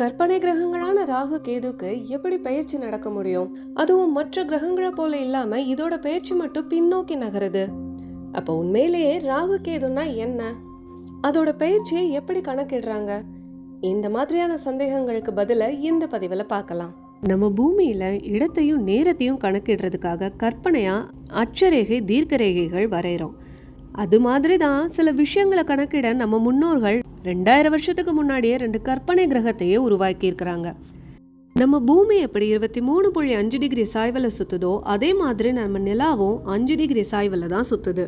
கற்பனை கிரகங்களான ராகு கேதுக்கு எப்படி பயிற்சி நடக்க முடியும்? அதுவும் மற்ற கிரகங்களை போல இல்லாம இதோட பயிற்சி மட்டும் பின்னோக்கி நகருது. அப்போ உண்மையிலேயே ராகு கேதுன்னா என்ன? அதோட பயிற்சியை எப்படி கணக்கிடுறாங்க? இந்த மாதிரியான சந்தேகங்களுக்கு பதில இந்த பதிவுல பார்க்கலாம். நம்ம பூமியில இடத்தையும் நேரத்தையும் கணக்கிடுறதுக்காக கற்பனையா அட்சரேகை தீர்க்கரேகைகள் வரைகிறோம் அது மாதிரி தான் சில விஷயங்களை கணக்கிட நம்ம முன்னோர்கள் ரெண்டாயிரம் வருஷத்துக்கு முன்னாடியே ரெண்டு கற்பனை கிரகத்தையே உருவாக்கியிருக்கிறாங்க. நம்ம பூமி எப்படி இருபத்தி மூணு புள்ளி அஞ்சு டிகிரி சாய்வில் சுற்றுதோ அதே மாதிரி நம்ம நிலாவும் அஞ்சு டிகிரி சாய்வில் தான் சுற்றுது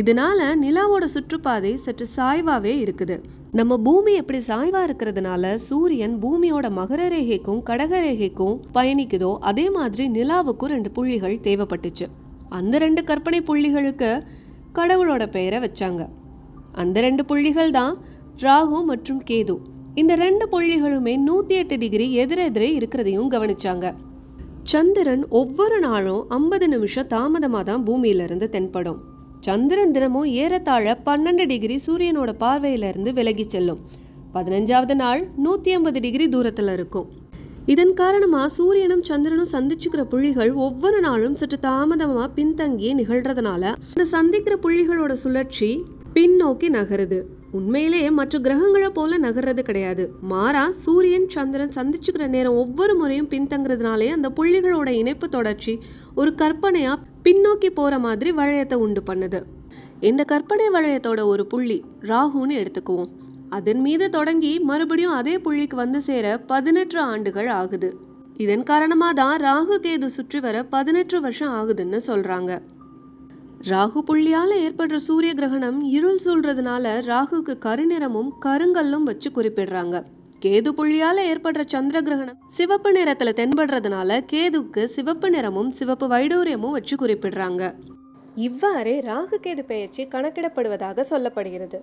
இதனால நிலாவோட சுற்றுப்பாதை சற்று சாய்வாகவே இருக்குது. நம்ம பூமி எப்படி சாய்வா இருக்கிறதுனால சூரியன் பூமியோட மகர ரேகைக்கும் கடக ரேகைக்கும் பயணிக்குதோ அதே மாதிரி நிலாவுக்கும் ரெண்டு புள்ளிகள் தேவைப்பட்டுச்சு. அந்த ரெண்டு கற்பனை புள்ளிகளுக்கு கடவுளோட பெயரை வச்சாங்க. அந்த ரெண்டு புள்ளிகள் தான் ராகு மற்றும் கேது. இந்த ரெண்டு புள்ளிகளுமே நூற்றி எட்டு டிகிரி எதிரெதிரே இருக்கிறதையும் கவனிச்சாங்க. சந்திரன் ஒவ்வொரு நாளும் ஐம்பது நிமிஷம் தாமதமாக தான் பூமியிலிருந்து தென்படும். சந்திரன் தினமும் ஏறத்தாழ பன்னெண்டு டிகிரி சூரியனோட பார்வையிலிருந்து விலகி செல்லும். பதினஞ்சாவது நாள் நூற்றி ஐம்பது டிகிரி தூரத்தில் இருக்கும். இதன் காரணமாக சூரியனும் சந்திரனும் சந்திச்சுக்கிற புள்ளிகள் ஒவ்வொரு நாளும் சற்று தாமதமாக பின்தங்கி நிகழ்கிறதுனால இந்த சந்திக்கிற புள்ளிகளோட சுழற்சி பின்னோக்கி நகருது. உண்மையிலேயே மற்ற கிரகங்களை போல நகர்றது கிடையாது. மாறா சூரியன் சந்திரன் சந்திச்சுக்கிற நேரம் ஒவ்வொரு முறையும் பின்தங்குறதுனாலே அந்த புள்ளிகளோட இணைப்பு தொடர்ச்சி ஒரு கற்பனையா பின்னோக்கி போற மாதிரி வளையத்தை உண்டு பண்ணுது. இந்த கற்பனை வளையத்தோட ஒரு புள்ளி ராகுன்னு எடுத்துக்குவோம். அதன் மீது தொடங்கி மறுபடியும் அதே புள்ளிக்கு வந்து சேர பதினெட்டு ஆண்டுகள் ஆகுது. இதன் காரணமாக தான் ராகு கேது சுற்றி வர பதினெட்டு வருஷம் ஆகுதுன்னு சொல்கிறாங்க ராகு புள்ளியால் ஏற்படுற சூரிய கிரகணம் இருள் சூழ்றதுனால ராகுக்கு கருநிறமும் கருங்கல்லும் வச்சு குறிப்பிடுறாங்க. கேது புள்ளியால் ஏற்படுற சந்திர கிரகணம் சிவப்பு நிறத்துல தென்படுறதுனால கேதுக்கு சிவப்பு நிறமும் சிவப்பு வைடூரியமும் வச்சு குறிப்பிடுறாங்க. இவ்வாறே ராகு கேது பெயர்ச்சி கணக்கிடப்படுவதாக சொல்லப்படுகிறது.